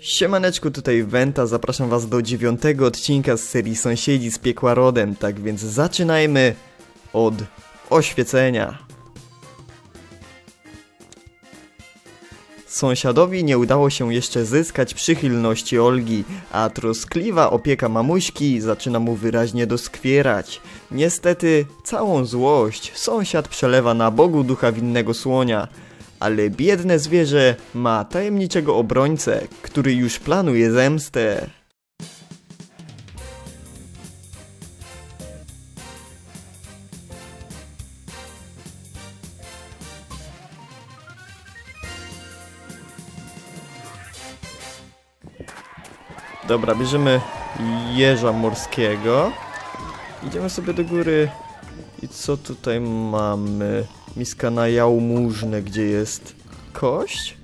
Siemaneczku, tutaj Wenta, zapraszam was do dziewiątego odcinka z serii Sąsiedzi z piekła rodem, tak więc zaczynajmy od oświecenia. Sąsiadowi nie udało się jeszcze zyskać przychylności Olgi, a troskliwa opieka mamuśki zaczyna mu wyraźnie doskwierać. Niestety, całą złość sąsiad przelewa na Bogu ducha winnego słonia, ale biedne zwierzę ma tajemniczego obrońcę, który już planuje zemstę. Dobra, bierzemy jeża morskiego. Idziemy sobie do góry. I co tutaj mamy? Miska na jałmużnę, gdzie jest kość.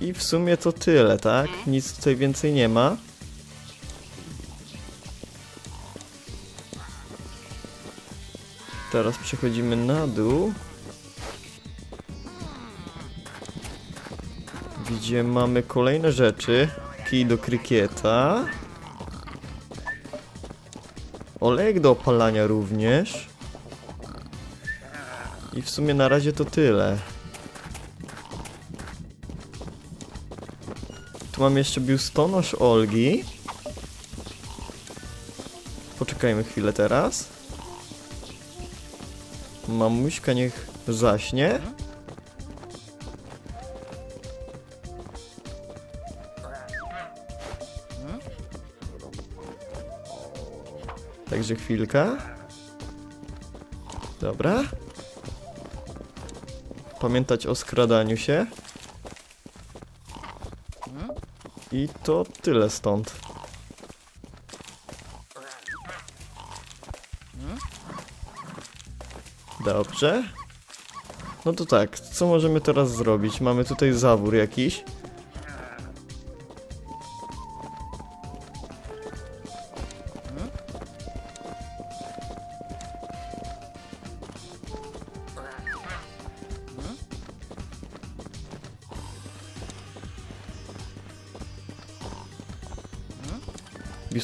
I w sumie to tyle, tak? Nic tutaj więcej nie ma. Teraz przechodzimy na dół. Gdzie mamy kolejne rzeczy. Kij do krykieta. Olejek do opalania również. I w sumie na razie to tyle. Tu mam jeszcze biustonosz Olgi. Poczekajmy chwilę teraz. Mamuśka niech zaśnie. Także chwilkę. Dobra. Pamiętać o skradaniu się. I to tyle stąd. Dobrze. No to tak, co możemy teraz zrobić? Mamy tutaj zawór jakiś.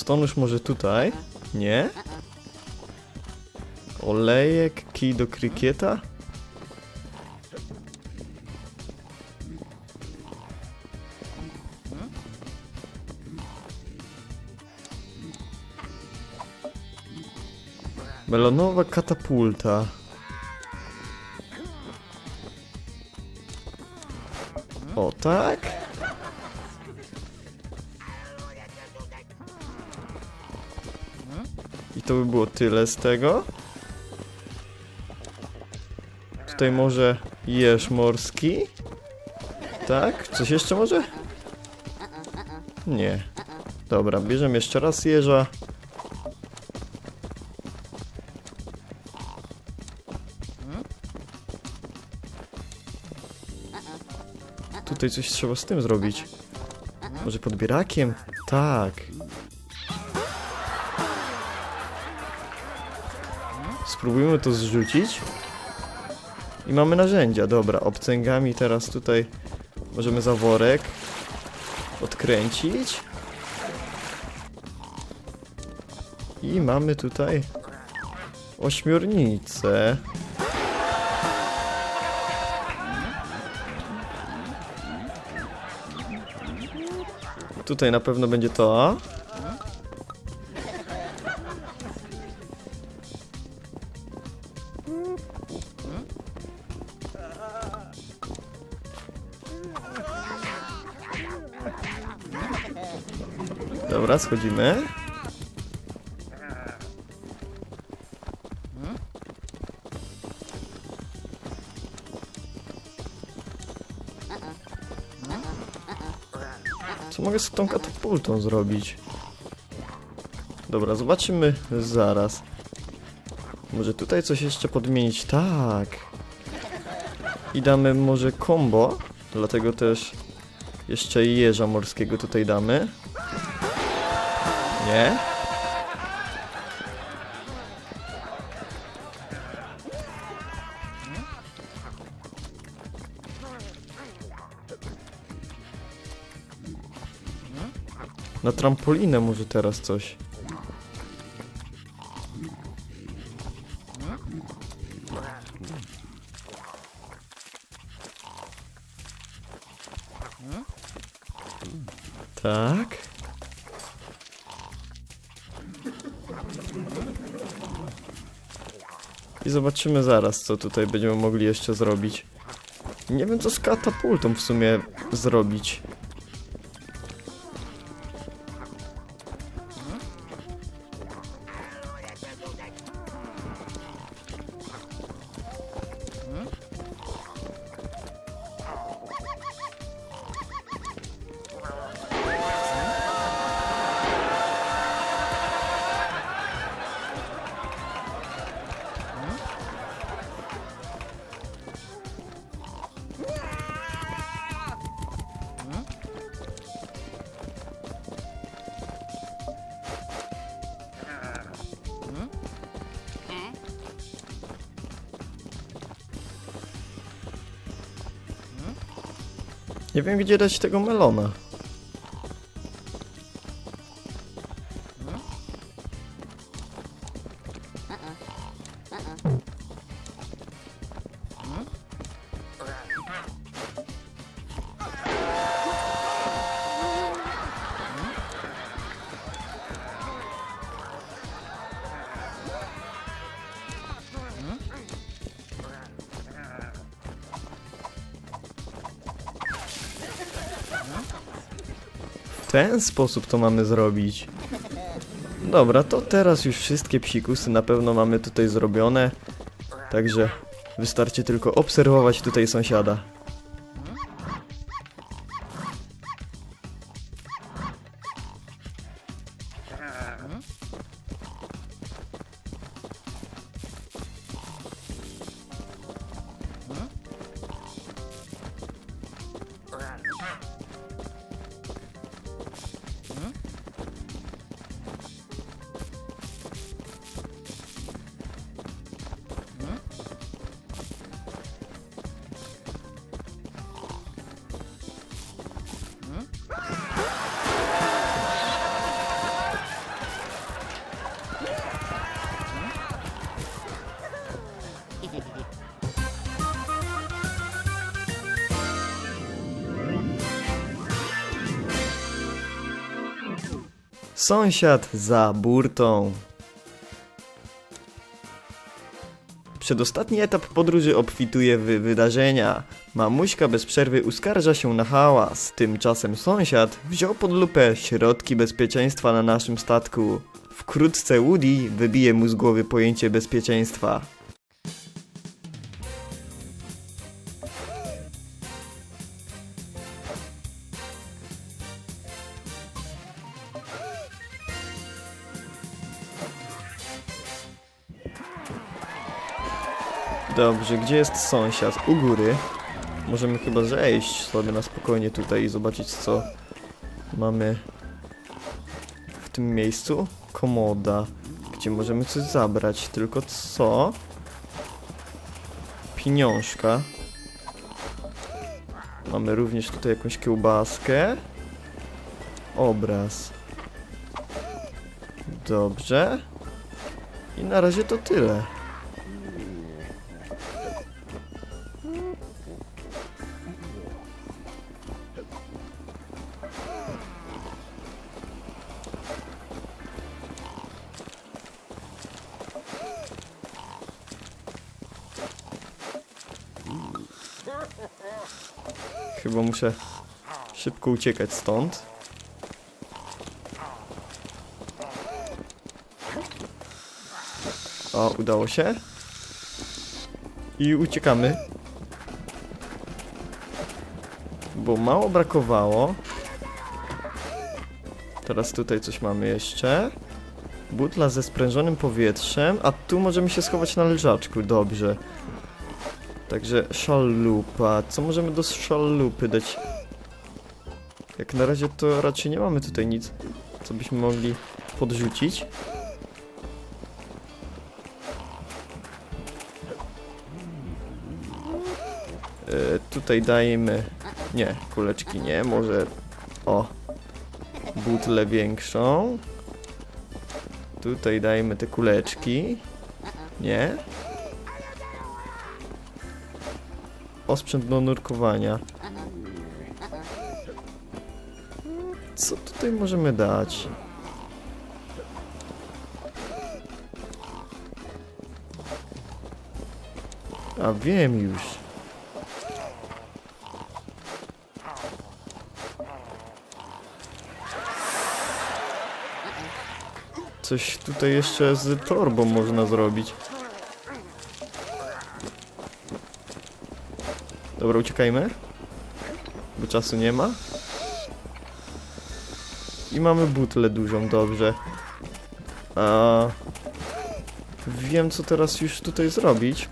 Biustonusz może tutaj? Nie? Olejek, kij do krykieta? Melonowa katapulta. O tak? To by było tyle z tego. Tutaj może jeż morski. Tak? Coś jeszcze może? Nie. Dobra, bierzemy jeszcze raz jeża. Tutaj coś trzeba z tym zrobić. Może podbierakiem? Tak. Spróbujmy to zrzucić. I mamy narzędzia, dobra, obcęgami teraz tutaj możemy zaworek odkręcić. I mamy tutaj ośmiornicę. Tutaj na pewno będzie to. Schodzimy. Co mogę z tą katapultą zrobić? Dobra, zobaczymy zaraz. Może tutaj coś jeszcze podmienić? Tak. I damy może combo. Dlatego też jeszcze jeża morskiego tutaj damy. Nie? Na trampolinę może teraz coś. Zobaczymy zaraz, co tutaj będziemy mogli jeszcze zrobić. Nie wiem, co z katapultą w sumie zrobić. Nie wiem, gdzie dać tego melona. Ten sposób to mamy zrobić. Dobra, to teraz już wszystkie psikusy na pewno mamy tutaj zrobione. Także wystarczy tylko obserwować tutaj sąsiada. Sąsiad za burtą. Przedostatni etap podróży obfituje w wydarzenia. Mamuśka bez przerwy uskarża się na hałas. Tymczasem sąsiad wziął pod lupę środki bezpieczeństwa na naszym statku. Wkrótce Woody wybije mu z głowy pojęcie bezpieczeństwa. Dobrze, gdzie jest sąsiad? U góry. Możemy chyba zejść sobie na spokojnie tutaj i zobaczyć co mamy w tym miejscu. Komoda, gdzie możemy coś zabrać, tylko co? Pieniążka. Mamy również tutaj jakąś kiełbaskę. Obraz. Dobrze. I na razie to tyle. Muszę szybko uciekać stąd. O, udało się. I uciekamy. Bo mało brakowało. Teraz tutaj coś mamy jeszcze. Butla ze sprężonym powietrzem, a tu możemy się schować na leżaczku, dobrze. Także szalupa. Co możemy do szalupy dać? Jak na razie to raczej nie mamy tutaj nic, co byśmy mogli podrzucić. E, tutaj dajmy... Nie, kuleczki nie, może... O. butlę większą. Tutaj dajmy te kuleczki. Nie? Osprzęt do nurkowania. Co tutaj możemy dać? A wiem już. Coś tutaj jeszcze z torbą można zrobić. Dobra, uciekajmy. Bo czasu nie ma. I mamy butlę dużą, dobrze. A... Wiem, co teraz już tutaj zrobić.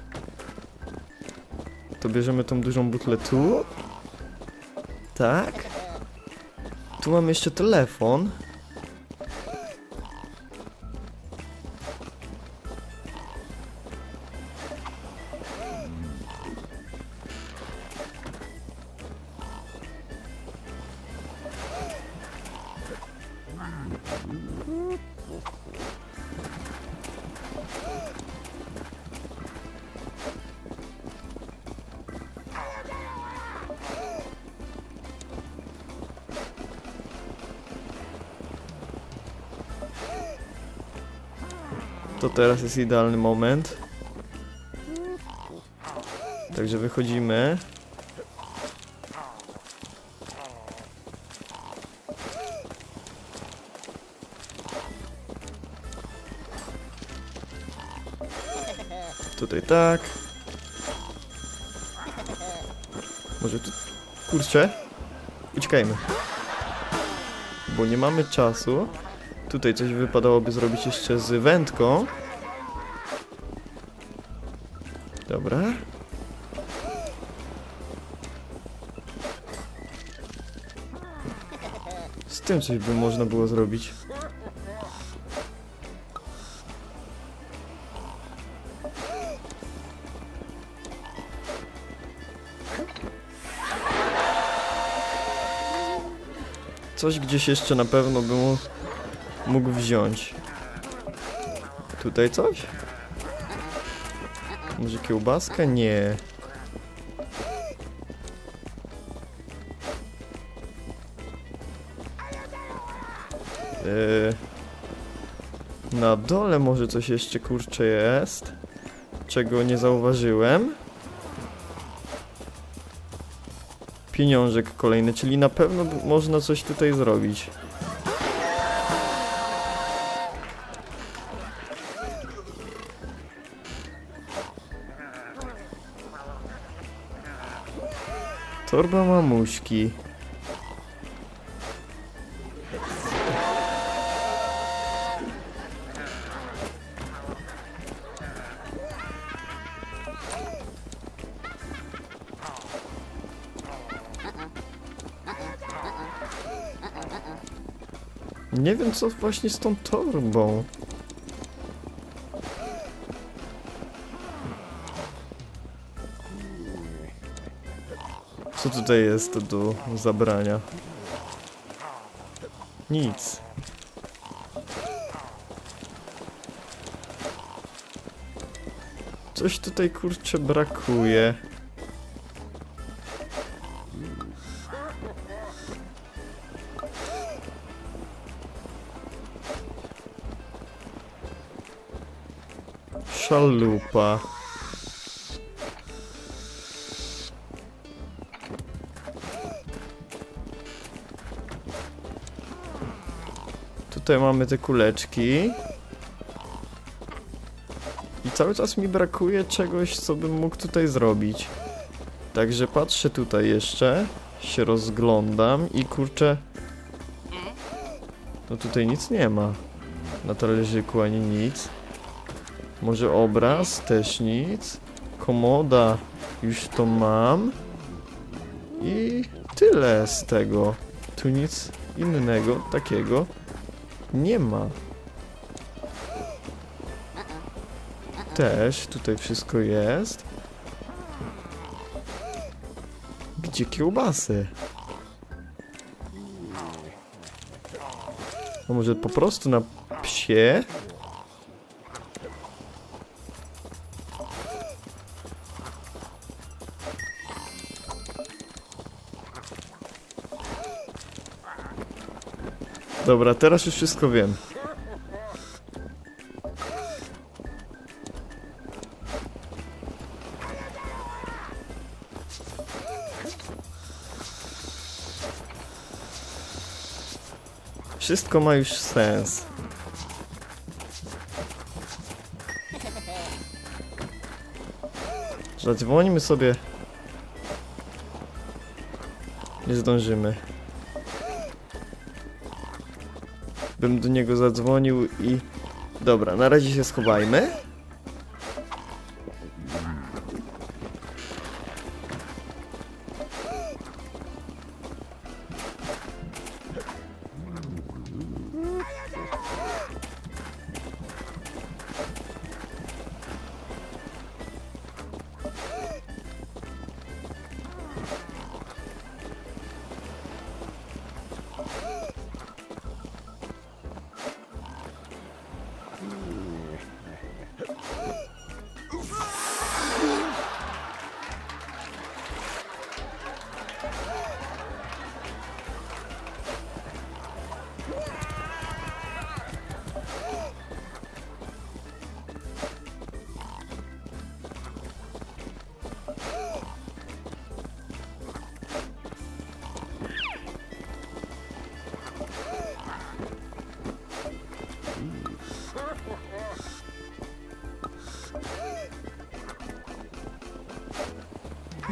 To bierzemy tą dużą butlę tu. Tak. Tu mam jeszcze telefon. To teraz jest idealny moment. Także wychodzimy. Tutaj tak. Może tu... Kurczę. Uciekajmy. Bo nie mamy czasu. Tutaj coś wypadałoby zrobić jeszcze z wędką. Dobra. Z tym coś by można było zrobić. Coś gdzieś jeszcze na pewno by mu mógł wziąć. Tutaj coś? Może kiełbaska? Nie. Yy, na dole może coś jeszcze kurcze jest, czego nie zauważyłem. Pieniążek kolejny, czyli na pewno można coś tutaj zrobić. Torba mamuśki. Nie wiem co właśnie z tą torbą. Tutaj jest do zabrania? Nic. Coś tutaj kurczę brakuje. Szalupa. Tutaj mamy te kuleczki. I cały czas mi brakuje czegoś, co bym mógł tutaj zrobić. Także patrzę tutaj jeszcze, się rozglądam i kurczę... No tutaj nic nie ma. Na talerzyku ani nic. Może obraz? Też nic. Komoda, już to mam. I tyle z tego. Tu nic innego takiego nie ma. Też tutaj wszystko jest. Gdzie kiełbasy? A może po prostu na psie? Dobra, teraz już wszystko wiem. Wszystko ma już sens. Zadzwońmy sobie. Nie zdążymy. Bym do niego zadzwonił i... Dobra, na razie się schowajmy.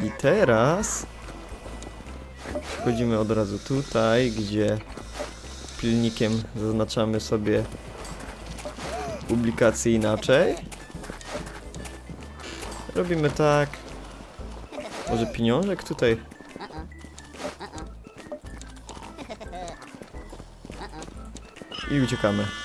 I teraz przechodzimy od razu tutaj, gdzie pilnikiem zaznaczamy sobie publikację inaczej. Robimy tak. Może pieniążek tutaj? I uciekamy.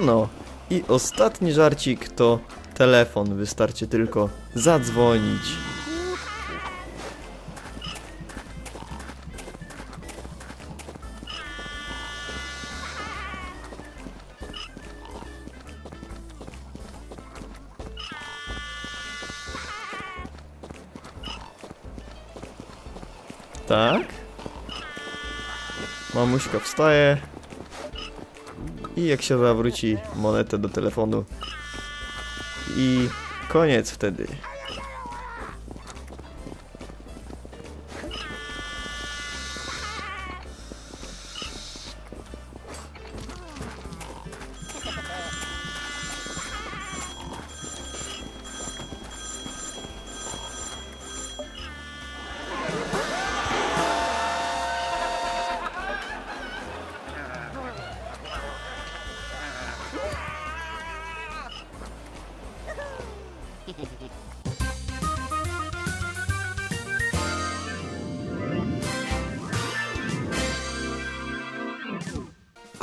No. I ostatni żarcik to telefon. Wystarczy tylko zadzwonić. Tak. Mamuśka wstaje. I jak się zawróci monetę do telefonu. I koniec wtedy.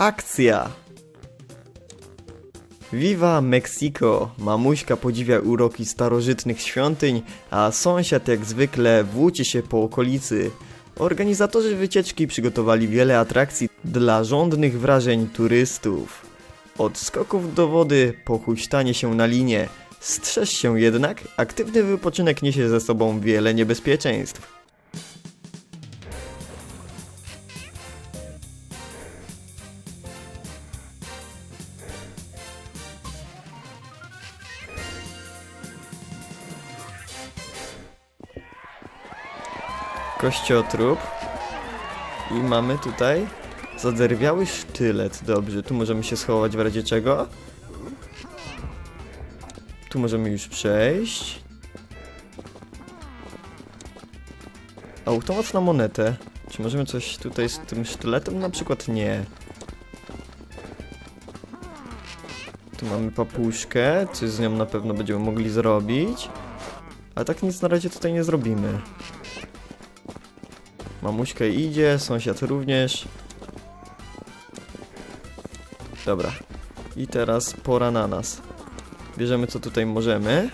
Akcja! Viva Mexico! Mamuśka podziwia uroki starożytnych świątyń, a sąsiad jak zwykle włóczy się po okolicy. Organizatorzy wycieczki przygotowali wiele atrakcji dla żądnych wrażeń turystów. Od skoków do wody po huśtanie się na linie. Strzeż się jednak, aktywny wypoczynek niesie ze sobą wiele niebezpieczeństw. Kościotrup. I mamy tutaj zaderwiały sztylet. Dobrze, tu możemy się schować w razie czego. Tu możemy już przejść. Automat na monetę. Czy możemy coś tutaj z tym sztyletem? Na przykład nie. Tu mamy papuszkę, coś z nią na pewno będziemy mogli zrobić. Ale tak nic na razie tutaj nie zrobimy. Mamuśka idzie, sąsiad również. Dobra. I teraz pora na nas. Bierzemy co tutaj możemy.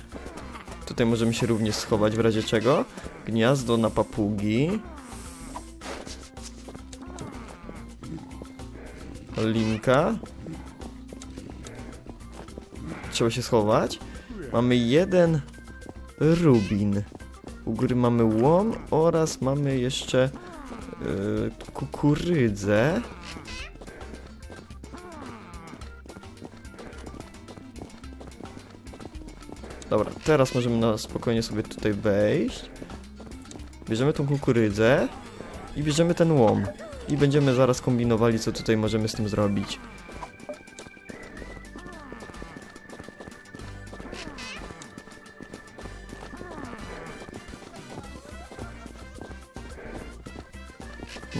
Tutaj możemy się również schować w razie czego. Gniazdo na papugi. Linka. Trzeba się schować. Mamy jeden rubin. U góry mamy łom oraz mamy jeszcze yy, kukurydzę. Dobra, teraz możemy na spokojnie sobie tutaj wejść. Bierzemy tą kukurydzę i bierzemy ten łom. I będziemy zaraz kombinowali, co tutaj możemy z tym zrobić.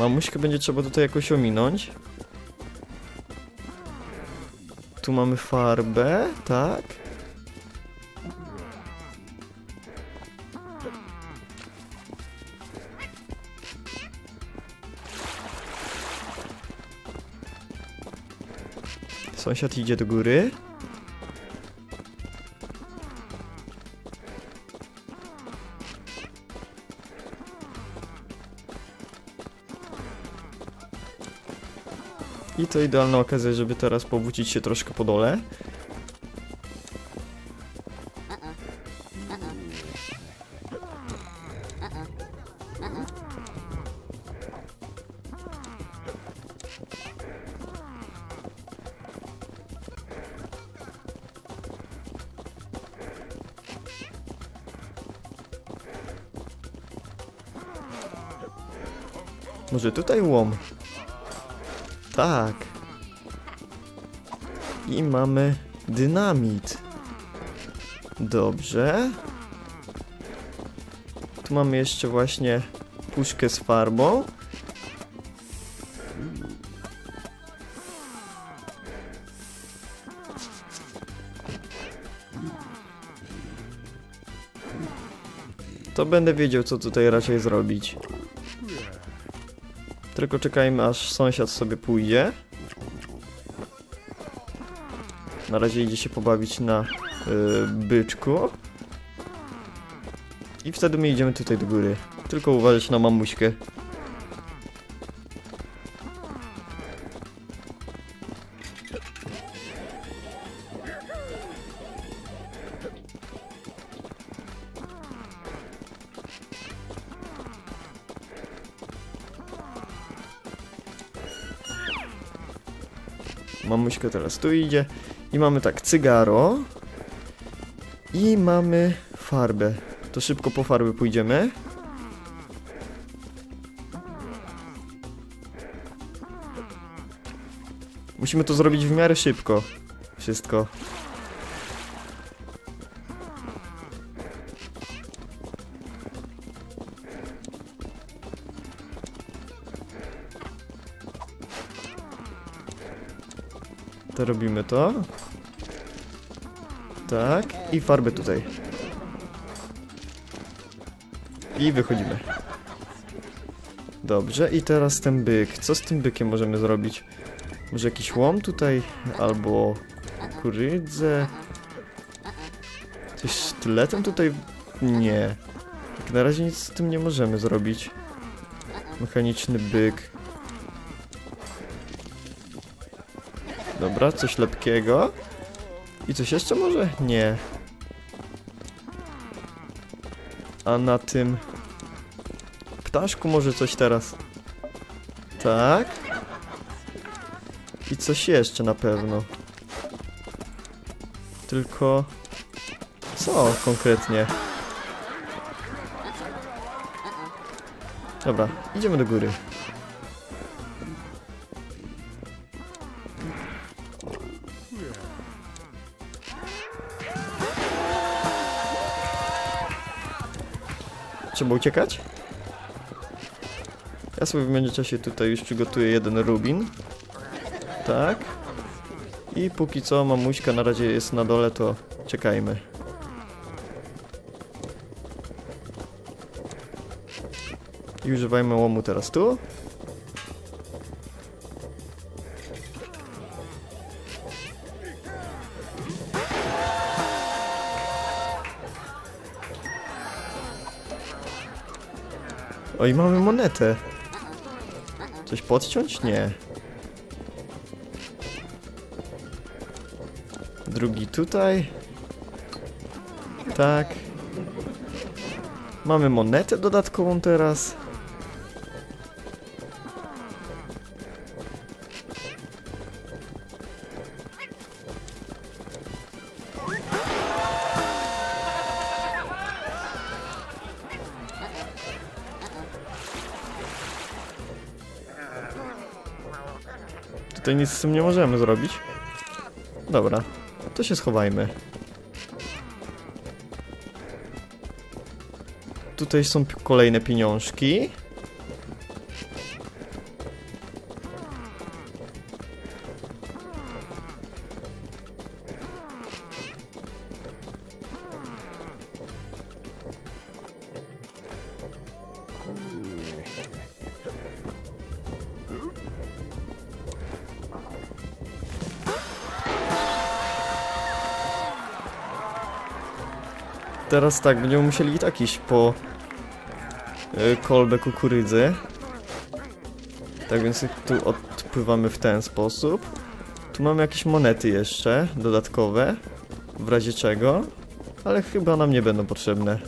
Mamuśkę będzie trzeba tutaj jakoś ominąć. Tu mamy farbę, tak? Sąsiad idzie do góry. To idealna okazja, żeby teraz powrócić się troszkę po dole. Może tutaj łom? Tak. I mamy dynamit. Dobrze. Tu mamy jeszcze właśnie puszkę z farbą. To będę wiedział, co tutaj raczej zrobić. Tylko czekajmy, aż sąsiad sobie pójdzie. Na razie idzie się pobawić na y, byczku. I wtedy my idziemy tutaj do góry. Tylko uważać na mamuśkę. Mamuśka teraz tu idzie. I mamy tak, cygaro. I mamy farbę. To szybko po farby pójdziemy. Musimy to zrobić w miarę szybko. Wszystko. Robimy to. Tak. I farbę tutaj. I wychodzimy. Dobrze, i teraz ten byk. Co z tym bykiem możemy zrobić? Może jakiś łom tutaj? Albo kurydzę? Coś sztyletem tutaj? Nie. Tak na razie nic z tym nie możemy zrobić. Mechaniczny byk. Dobra, coś lepkiego. I coś jeszcze może? Nie. A na tym ptaszku może coś teraz. Tak. I coś jeszcze na pewno. Tylko co konkretnie? Dobra, idziemy do góry. Trzeba uciekać? Ja sobie w międzyczasie tutaj już przygotuję jeden rubin. Tak. I póki co mamuśka na razie jest na dole, to czekajmy. I używajmy łomu teraz tu. Oj, mamy monetę. Coś podciąć? Nie. Drugi tutaj. Tak. Mamy monetę dodatkową teraz. Tutaj nic z tym nie możemy zrobić. Dobra, to się schowajmy. Tutaj są kolejne pieniążki. Teraz tak, będziemy musieli i tak iść po y, kolbę kukurydzy. Tak więc tu odpływamy w ten sposób. Tu mamy jakieś monety jeszcze, dodatkowe, w razie czego, ale chyba nam nie będą potrzebne.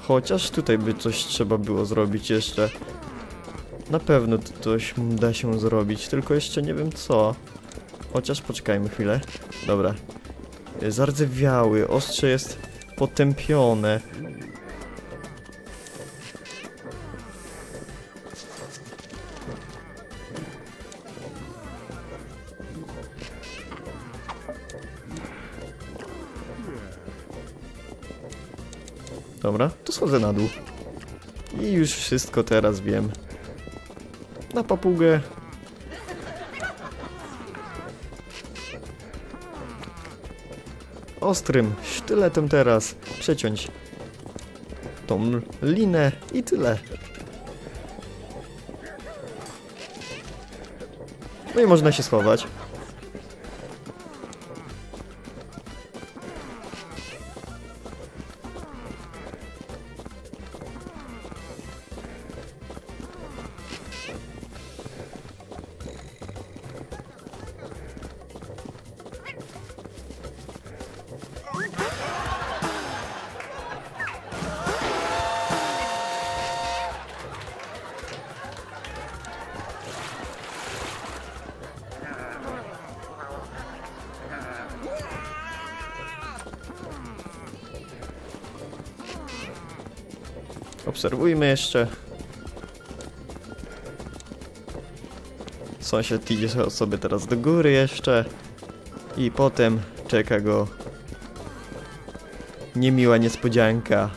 Chociaż tutaj by coś trzeba było zrobić jeszcze. Na pewno coś da się zrobić, tylko jeszcze nie wiem co. Chociaż poczekajmy chwilę. Dobra. Y, Zardzewiały, ostrze jest potępione. Dobra, to schodzę na dół. I już wszystko teraz wiem. Na papugę ostrym sztyletem teraz przeciąć tą linę i tyle. No i można się schować. Obserwujmy jeszcze. Sąsiad idzie so- sobie teraz do góry jeszcze. I potem czeka go niemiła niespodzianka.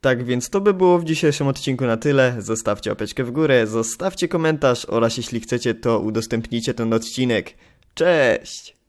Tak więc to by było w dzisiejszym odcinku na tyle. Zostawcie łapeczkę w górę, zostawcie komentarz oraz jeśli chcecie to udostępnijcie ten odcinek. Cześć!